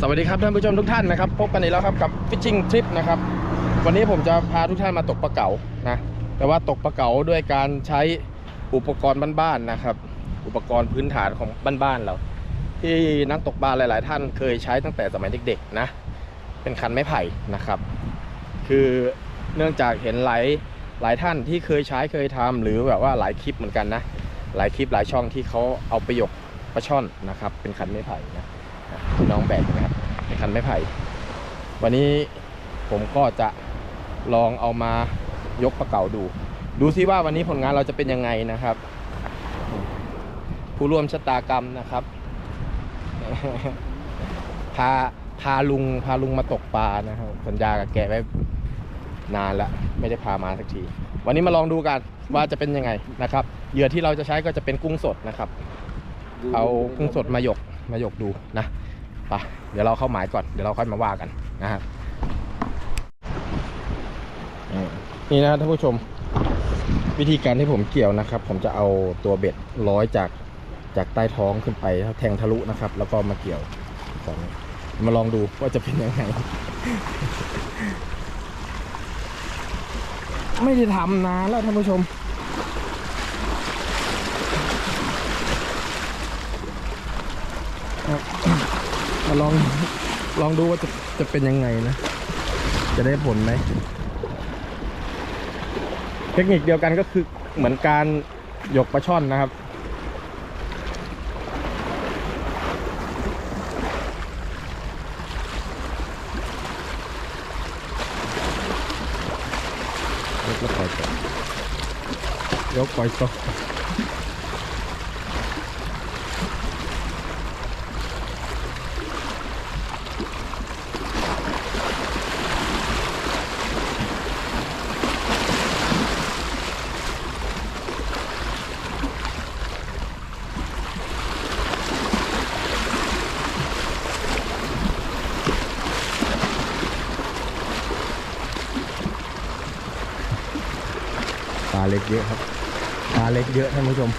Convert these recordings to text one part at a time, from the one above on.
สวัสดีครับท่านผู้ชมทุกท่านนะครับพบกันอีกแล้วครับกับ Fishing Trip นะครับวันนี้ผมจะพาทุกท่านมาตกปลาเก๋านะแต่ว่าตกปลาเก๋าด้วยการใช้อุปกรณ์บ้านๆนะครับ อุปกรณ์พื้นฐานของบ้านๆเรา ที่นักตกปลาหลาย ๆ ท่านเคยใช้ตั้งแต่สมัยเด็กๆนะเป็นคันไม้ไผ่นะครับ คือเนื่องจากเห็นหลายหลายท่านที่เคยใช้เคยทำหรือแบบว่าหลายคลิปเหมือนกันนะหลายคลิปหลายช่องที่เขาเอาประโยคปลาช่อนนะครับเป็นคันไม้ไผ่นะ น้องแบกนะครับเป็นคันไม้ไผ่ วันนี้ผมก็จะลองเอามายกปลาเก๋าดู ดูซิว่าวันนี้ผลงานเราจะเป็นยังไงนะครับ ผู้ร่วมชะตากรรมนะครับ พาพาลุงพาลุงมาตกปลานะครับ สัญญากับแกไว้นานแล้วไม่ได้พามาสักที วันนี้มาลองดูกันว่าจะเป็นยังไงนะครับ เหยื่อที่เราจะใช้ก็จะเป็นกุ้งสดนะครับ เอากุ้งสดมาหยกมาหยกดูนะไปะเดี๋ยวเราเข้าหมายก่อน เดี๋ยวเราค่อยมาว่ากันนะครับนี่นะท่านผู้ชม วิธีการที่ผมเกี่ยวนะครับ ผมจะเอาตัวเบ็ดร้อยจากจากใต้ท้องขึ้นไปแทงทะลุนะครับ แล้วก็มาเกี่ยวก่อนมาลองดูว่าจะเป็นยังไง ไม่ได้ทำนานแล้วท่านผู้ชมมา ลองลองดูว่าจะจะเป็นยังไงนะ จะได้ผลไหม เทคนิคเดียวกันก็คือเหมือนการหยกปลาช่อนนะครับ ยกปล่อยต่อยกปล่อยต่อ ลาเล็กเยอะครับปลาเล็กเยอะท่านผู้ชม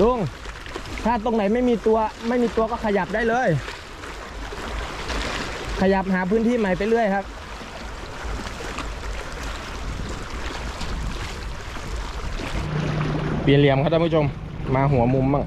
ลุง ถ้าตรงไหนไม่มีตัวไม่มีตัวก็ขยับได้เลย ขยับหาพื้นที่ใหม่ไปเรื่อยครับเปลี่ยนเหลี่ยมครับท่านผู้ชม มาหัวมุมบ้าง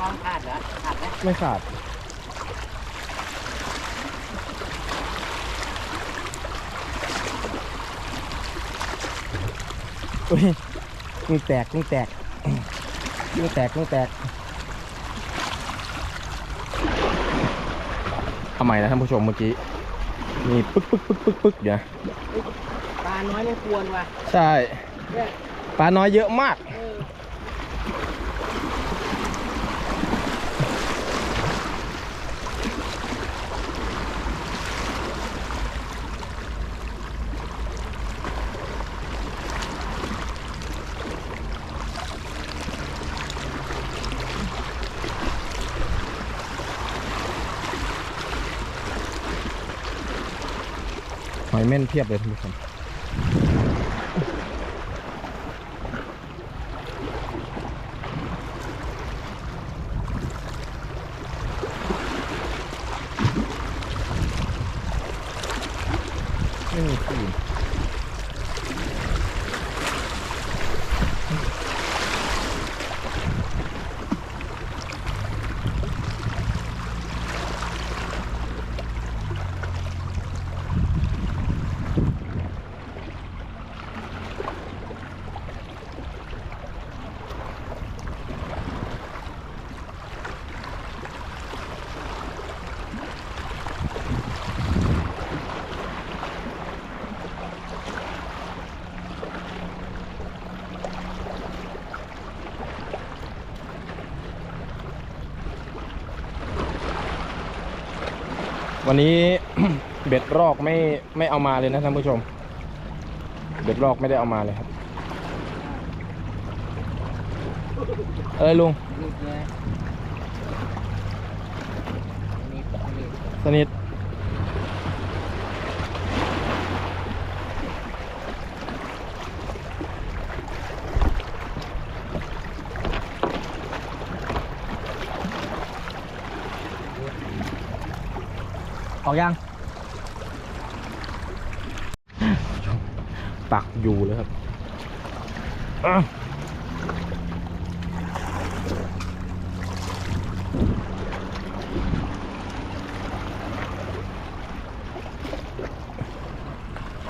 เรียกร้องขาดเหรอขาดไหมไม่ขาดอุ้ยกุ้งแตกกุ้งแตกกุ้งแตกกุ้งแตกทำไมนะท่านผู้ชมเมื่อกี้มีปึ๊กปึ๊กปึ๊กปึ๊กปึ๊กอยู่นะปลาน้อยไม่ควรว่ะใช่ เนี่ยปลาน้อยเยอะมาก หอยเม่นเพียบเลยท่านผู้ชมมีที่ วันนี้ เบ็ดรอกไม่ไม่เอามาเลยนะท่านผู้ชม เบ็ดรอกไม่ได้เอามาเลยครับอะไรลุงนี่เลยนี่นี่สนิท ออกยัง ปักอยู่เลยครับอะ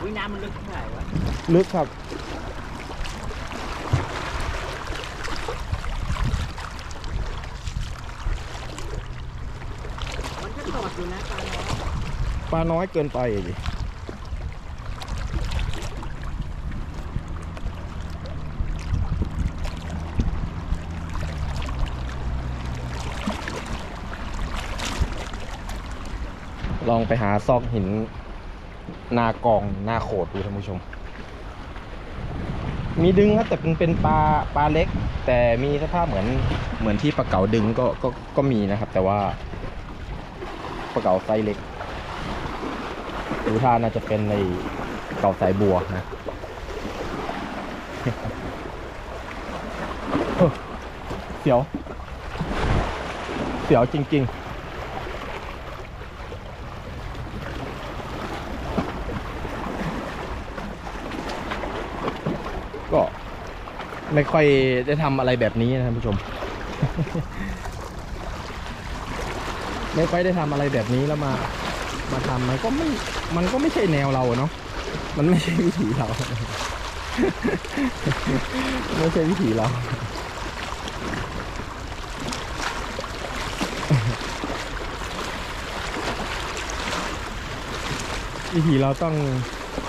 วิน้ำมันลึกเท่าไหร่วะ ลึกครับมันก็ตอดอยู่นะตอนนี้ ปลาน้อยเกินไปดิลองไปหาซอกหินหนากองหน้าโขดดูท่านผู้ชม มีดึงครับแต่เป็นเป็นปลาปลาเล็ก แต่มีสภาพเหมือนเหมือนที่ปลาเก๋าดึงก็ก็ก็มีนะครับ แต่ว่าปลาเก๋าไซส์เล็ก ดูท่าน่าจะเป็นในเก่าสายบัวนะเฮ้อเสียว เสียวจริง ๆก็ไม่ค่อยได้ทำอะไรแบบนี้นะท่านผู้ชม ไม่ค่อยได้ทำอะไรแบบนี้แล้วมา มาทำมันก็ไม่ มันก็ไม่ใช่แนวเราเนาะ มันไม่ใช่วิถีเรา ไม่ใช่วิถีเรา วิถีเราต้อง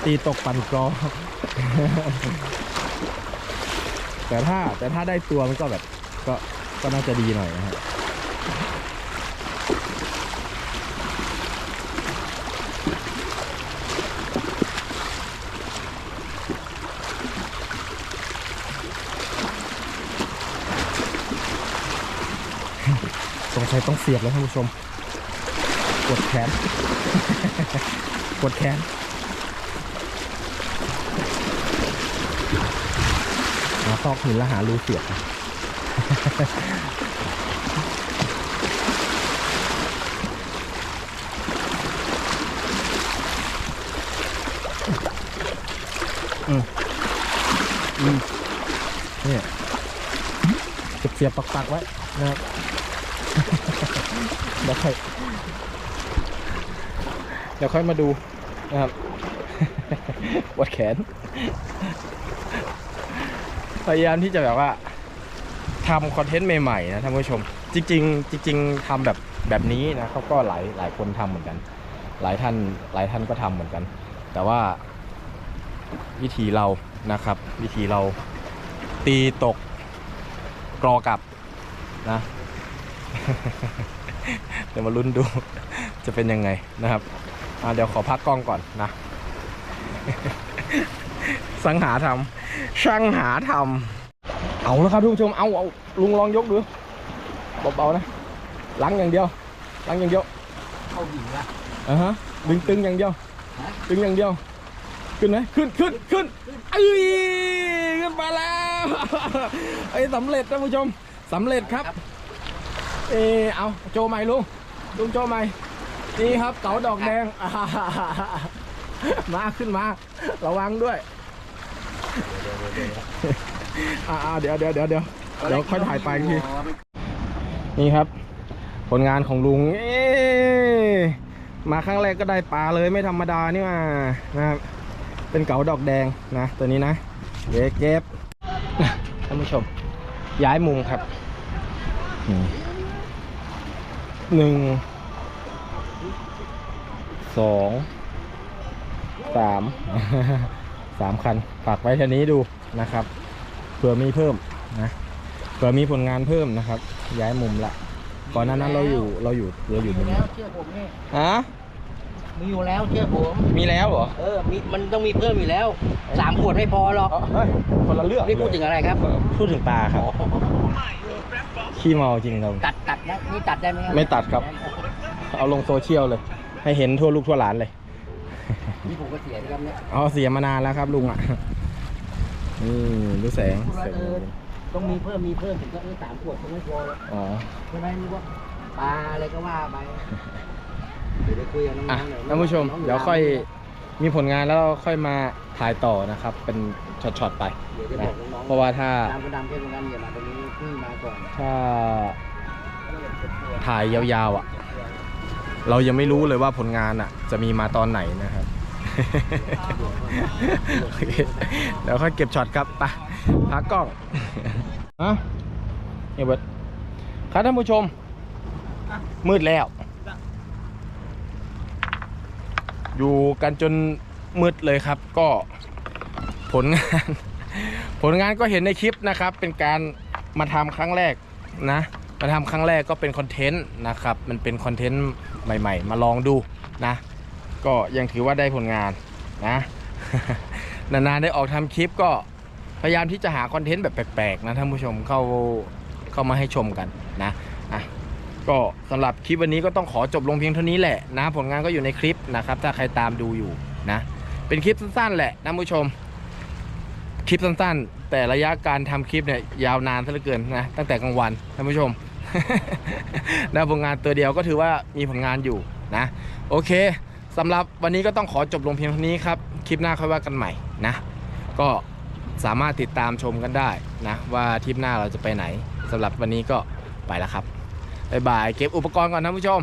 ตีตกปั่นกรอแต่ถ้าแต่ถ้าได้ตัวมันก็แบบ ก็ก็น่าจะดีหน่อยนะครับ สงสัย ต้องเสียบแล้วท่านผู้ชม กดแขน กดแขนหาซอกหินแล้วหารูเสียบนะอืมอืมเนี่ยเสียบๆปักๆไว้นะครับ เดี๋ยวค่อยเดี๋ยวค่อยมาดูนะครับปวดแขน พยายามที่จะแบบว่าทำคอนเทนต์ใหม่ๆนะท่านผู้ชม จริง ๆ จริง ๆทำแบบแบบนี้นะเขาก็หลายหลายคนทำเหมือนกัน หลายท่านหลายท่านก็ทำเหมือนกัน แต่ว่าวิธีเรานะครับ วิธีเราตีตกกรอกลับนะ เดี๋ยวมาลุ้นดูจะเป็นยังไงนะครับอ่าเดี๋ยวขอพักกล้องก่อนนะ สังหาทำช่างหาทำเอาแล้วครับทุกผู้ชมเอาเอาลุงลองยกดูเบาๆนะล้างอย่างเดียวล้างอย่างเดียวเข้าหินละอ่าฮะดึงตึงอย่างเดียวฮะดึงอย่างเดียว ขึ้นไหมขึ้นขึ้นขึ้นเอ้ยขึ้นมาแล้วไอ้ยสำเร็จท่านผู้ชมสำเร็จครับ เออเอาโจใหม่ลุงลุงโจใหม่นี่ครับเก๋าดอกแดงอ่ามาขึ้นมา ระวังด้วยอ่าเดี๋ยวเดี๋ยวเดี๋ยวเดี๋ยวเดี๋ยวค่อยถ่ายไปอีกทีนี่ครับ ผลงานของลุง เอ๊มาครั้งแรกก็ได้ปลาเลยไม่ธรรมดานี่มานะครับเป็นเก๋าดอกแดงนะตัวนี้นะเยวเก็บท่านผู้ชม ย้ายมุมครับ หนึ่งสองสามสามคันฝากไว้แค่นี้ดูนะครับเผื่อมีเพิ่มนะเผื่อมีผลงานเพิ่มนะครับ ย้ายมุมละก่อนหน้านั้นเราอยู่เราอยู่เราอยู่มุมแล้นี้วเชื่อผมนี่ฮะมีอยู่แล้วเชื่อผมมีแล้วเหรอเออมีมันต้องมีเพิ่มอยู่แล้วสามขวดไม่พอหรอกอ๋อเฮ้ยคนละเรื่องนี่พูดถึงอะไรครับพูดถึงปลาครับ ขี้เมาจริงครับ ตัดตัดนะนี่ตัดได้ไหมครับไม่ตัดครับ เอาลงโซเชียลเลย ให้เห็นทั่วลูกทั่วหลานเลย นี่ผมก็เสียนะครับเนี่ยอ๋อเสียมานานแล้วครับลุงอะ นี่ดูแสงพูดว่าแสงเออต้องมีเพิ่มมีเพิ่มถึงก็เออสามขวดคงไม่พอหรอกอ๋อ ใช่ไหมนึกว่าปลาอะไรก็ว่าไปเดี๋ยวได้คุยกับน้อะองๆหน่อยท่านผู้ชมน้งๆเดี๋ยวค่อยมีผลงานแล้วเราค่อยมาถ่ายต่อนะครับ เป็นช็อตๆไป เดี๋ยวจะบนะอกน้องๆเพ ราะว่าถ้าตามกระดำเพื่อนกันอย่ามาตรงนี้ขึ้นมาก่อนถ้าถ่ายยาวๆอะ เรายังไม่รู้เลยว่าผลงานอะ จะมีมาตอนไหนนะครับ เดี๋ยวค่อยเก็บช็อตครับไปพักกล้องฮะเฮียเบิร์ดครับท่านผู้ชม มืดแล้ว อยู่กันจนมืดเลยครับก็ผลงาน ผลงานก็เห็นในคลิปนะครับ เป็นการมาทำครั้งแรกนะ มาทำครั้งแรกก็เป็นคอนเทนต์นะครับ มันเป็นคอนเทนต์ใหม่ ๆ มาลองดูนะ ก็ยังถือว่าได้ผลงานนะ นานๆได้ออกทำคลิปก็พยายามที่จะหาคอนเทนต์แบบแปลกๆนะท่านผู้ชมเข้าเข้ามาให้ชมกันนะอะก็สำหรับคลิปวันนี้ก็ต้องขอจบลงเพียงเท่านี้แหละนะ ผลงานก็อยู่ในคลิปนะครับ ถ้าใครตามดูอยู่นะ เป็นคลิปสั้นๆแหละท่านผู้ชม คลิปสั้นๆ แต่ระยะการทำคลิปเนี่ยยาวนานซะเหลือเกินนะตั้งแต่กลางวันท่านผู้ชมแล้วผลงานตัวเดียวก็ถือว่ามีผลงานอยู่นะโอเคสำหรับวันนี้ก็ต้องขอจบลงเพียงเท่านี้ครับ คลิปหน้าค่อยว่ากันใหม่นะ ก็สามารถติดตามชมกันได้นะว่าทริปหน้าเราจะไปไหนสำหรับวันนี้ก็ไปแล้วครับบ๊ายบายเก็บอุปกรณ์ก่อนท่านผู้ชม